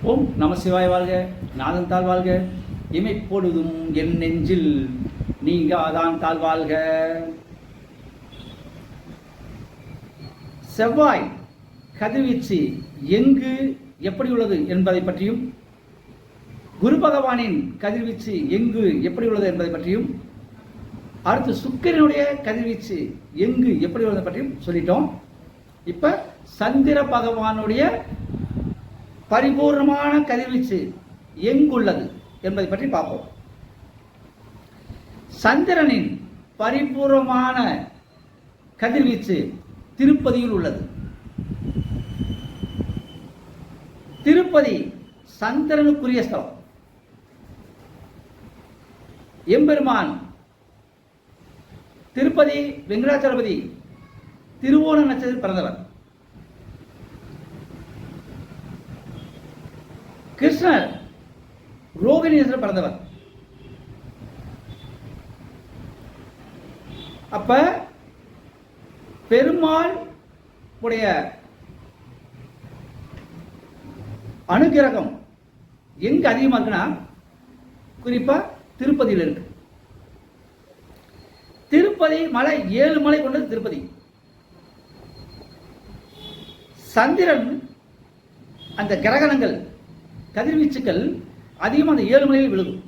ஓம் நம சிவாய் வாழ்க நாதன் தாழ் வாழ்க இமை பொழுதும் என் நெஞ்சில் நீங்க அதான் தாழ் வாழ்க. செவ்வாய் கதிர்வீச்சு எங்கு எப்படி உள்ளது என்பதை பற்றியும் குரு பகவானின் கதிர்வீச்சு எங்கு எப்படி உள்ளது என்பதை பற்றியும் அடுத்து சுக்கிரனுடைய கதிர்வீச்சு எங்கு எப்படி உள்ளதை பற்றியும் சொல்லிட்டோம். இப்ப சந்திர பகவானுடைய பரிபூர்ணமான கதிர்வீச்சு எங்குள்ளது என்பதை பற்றி பார்ப்போம். சந்திரனின் பரிபூர்ணமான கதிர்வீச்சு திருப்பதியில் உள்ளது. திருப்பதி சந்திரனுக்குரிய ஸ்தலம். எம்பெருமான் திருப்பதி வெங்கடாச்சலபதி திருவோண நட்சத்திரத்தில் பிறந்தவர். கிருஷ்ணர் ரோகிணி பிறந்தவர். அப்ப பெருமாள் உடைய அனுகிரகம் எங்க அதிகமா இருக்குன்னா குறிப்பா திருப்பதியில் இருக்கு. திருப்பதி மலை ஏழு மலை கொண்டது திருப்பதி. சந்திரன் அந்த கிரகணங்கள் கதிர்வீச்சுக்கள் அதிகமாக அந்த ஏழு மலையில் விழுகும்.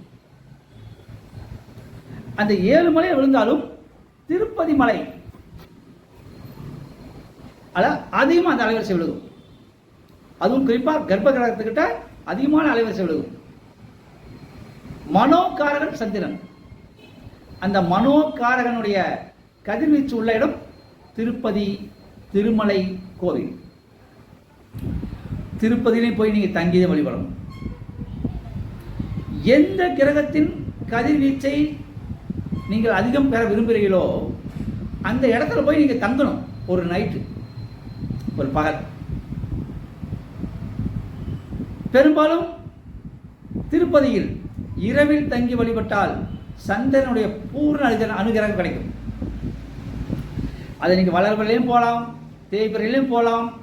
அந்த ஏழு மலையில் விழுந்தாலும் திருப்பதி மலை அத அதிகமாக அந்த அலைவரிசை விழுகும். அதுவும் குறிப்பாக கர்ப்ப கிரகத்துக்கிட்ட அதிகமான அலைவரிசை விழுகும். மனோகாரகன் சந்திரன். அந்த மனோகாரகனுடைய கதிர்வீச்சு உள்ள இடம் திருப்பதி திருமலை கோவில். திருப்பதியிலையும் போய் நீங்கள் தங்கியதை வழிபடணும். எந்த கிரகத்தின் கதிர்வீச்சை நீங்கள் அதிகம் பெற விரும்புகிறீர்களோ அந்த இடத்துல போய் நீங்கள் தங்கணும் ஒரு நைட்டு ஒரு பகல். பெரும்பாலும் திருப்பதியில் இரவில் தங்கி வழிபட்டால் சந்திரனுடைய பூர்ண அனுகிர- அனுகிரகம் கிடைக்கும். அதை நீங்கள் வளர்வரையிலையும் போகலாம் தேய்பிரையிலையும் போகலாம்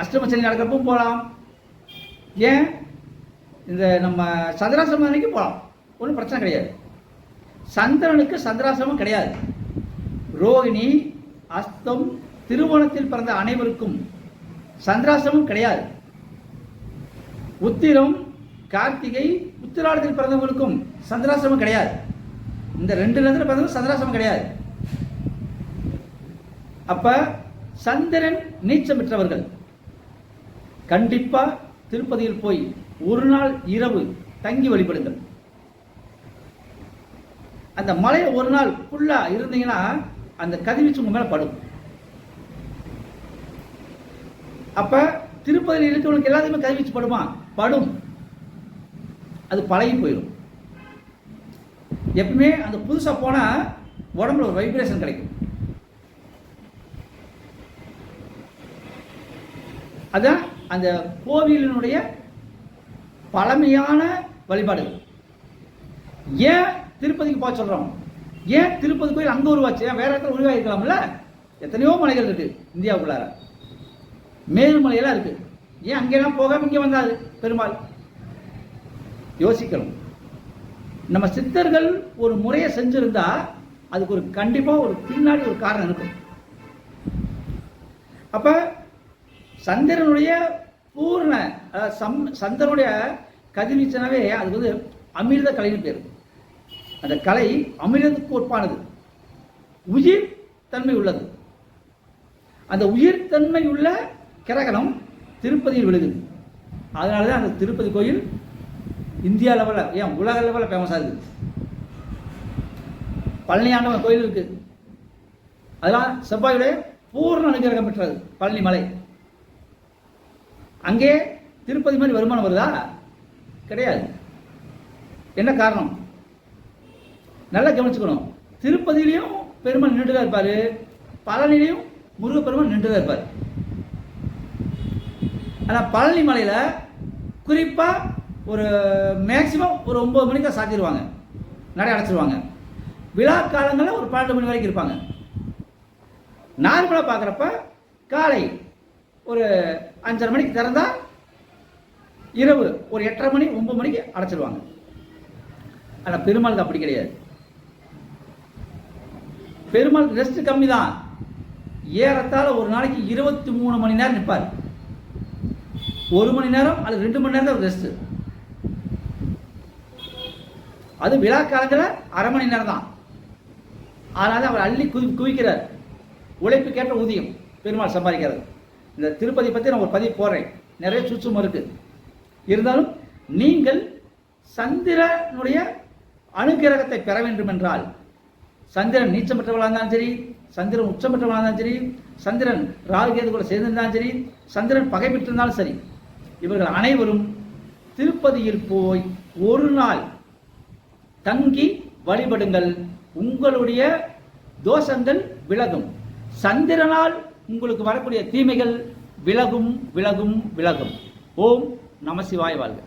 அஷ்டமச்சனி நடக்கிறப்பும் போகலாம் ஏன்? இந்த நம்ம சந்திராசிரமம் அன்னைக்கு போகலாம் ஒன்றும் பிரச்சனை கிடையாது. சந்திரனுக்கு சந்திராசிரமம் கிடையாது. ரோகிணி அஸ்தம் திருவோணத்தில் பிறந்த அனைவருக்கும் சந்திராசிரமம் கிடையாது. உத்திரம் கார்த்திகை உத்திராடத்தில் பிறந்தவங்களுக்கும் சந்திராசிரமம் கிடையாது. இந்த ரெண்டு நேரத்தில் பிறந்தவங்க சந்திராசிரமம் கிடையாது. அப்போ சந்திரன் நீச்சம் பெற்றவர்கள். கண்டிப்பாக திருப்பதியில் போய் ஒரு நாள் இரவு தங்கி வழிபடுங்கள். அந்த மலையை ஒரு நாள் ஃபுல்லாக இருந்தீங்கன்னா அந்த கதிர்வீச்சு உங்கள் மேலே படும். அப்போ திருப்பதியில் இருக்கிறவங்களுக்கு எல்லாத்தையுமே கதிர்வீச்சு படுமா? படும். அது பழகி போயிடும். எப்பவுமே அந்த புதுசாக போனால் உடம்புல ஒரு வைப்ரேஷன் கிடைக்கும். அதான் அந்த கோவிலினுடைய பழமையான வழிபாடுகள். ஏன் திருப்பதிக்கு போக சொல்கிறோம் ஏன் திருப்பதி கோயில் அங்கே உருவாச்சு? ஏன் வேற இடத்துல உருவாகிருக்கலாம்ல எத்தனையோ மலைகள் இருக்குது இந்தியாவுக்குள்ளார. மேல்மலையெல்லாம் இருக்குது ஏன் அங்கெல்லாம் போகாம இங்கே வந்தாது பெருமாள்? யோசிக்கணும். நம்ம சித்தர்கள் ஒரு முறையை செஞ்சுருந்தா அதுக்கு ஒரு கண்டிப்பாக ஒரு பின்னாடி ஒரு காரணம் இருக்கும். அப்போ சந்திரனுடைய பூர்ண அதாவது சம் சந்திரனுடைய கதிர்வீச்சனாவே அதுக்கு வந்து அமிர்த கலைன்னு பேர். அந்த கலை அமிர்தத்துக்கு ஒப்பானது உயிர் தன்மை உள்ளது. அந்த உயிர் தன்மை உள்ள கிரகணம் திருப்பதியில் விழுகுது. அதனால தான் அந்த திருப்பதி கோயில் இந்தியா லெவலில் ஏன் உலக லெவலில் ஃபேமஸாக இருக்குது பழனி ஆண்டவன் கோயில் இருக்குது அதெல்லாம் செவ்வாயுடைய பூர்ண அனுகிரகம் பெற்றது பழனி மலை அங்கே திருப்பதி மாதிரி வருமானம் வருதா? கிடையாது. என்ன காரணம்? நல்லா கவனிச்சுக்கணும். திருப்பதியிலையும் பெருமாள் நின்று தான் இருப்பாரு. பழனிலையும் முருகப்பெருமாள் நின்று தான் இருப்பார். ஆனால் பழனி மலையில் குறிப்பாக ஒரு மேக்சிமம் ஒரு ஒம்பது மணிக்கு சாத்திடுவாங்க நடை அடைச்சிருவாங்க. விழா காலங்களில் ஒரு பன்னெண்டு மணி வரைக்கும் இருப்பாங்க. நார்மலாக பார்க்குறப்ப காலை ஒரு அஞ்சரை மணிக்கு திறந்தா இரவு ஒரு எட்டரை மணி ஒன்பது மணிக்கு அடைச்சிருவாங்க. ஆனால் பெருமாளுக்கு அப்படி கிடையாது. பெருமாள் ரெஸ்ட் கம்மி தான் ஏறத்தாழ ஒரு நாளைக்கு இருபத்தி மூணு மணி நேரம் நிற்பார். ஒரு மணி நேரம் அல்லது ரெண்டு மணி நேரம் தான் ரெஸ்ட் அது விழா காலத்தில் அரை மணி நேரம் தான் அதனால அவர் அள்ளி குவி குவிக்கிறார். உழைப்புக்கேற்ற ஊதியம் பெருமாள் சம்பாதிக்கிறது. இந்த திருப்பதி பற்றி நான் ஒரு பதிவு போடுறேன். நிறைய சுற்றுமம் இருக்குது இருந்தாலும் நீங்கள் சந்திரனுடைய அனுகிரகத்தை பெற வேண்டும் என்றால் சந்திரன் நீச்சம் பெற்றவளாக இருந்தாலும் சரி சந்திரன் உச்சம் பெற்றவளாக இருந்தாலும் சரி சந்திரன் ராகுகேது கூட சேர்ந்திருந்தாலும் சரி சந்திரன் பகை பெற்றிருந்தாலும் சரி இவர்கள் அனைவரும் திருப்பதியில் போய் ஒரு நாள் தங்கி வழிபடுங்கள். உங்களுடைய தோஷங்கள் விலகும். சந்திரனால் உங்களுக்கு வரக்கூடிய தீமைகள் விலகும் விலகும் விலகும். ஓம் நமசிவாய் வாழ்க.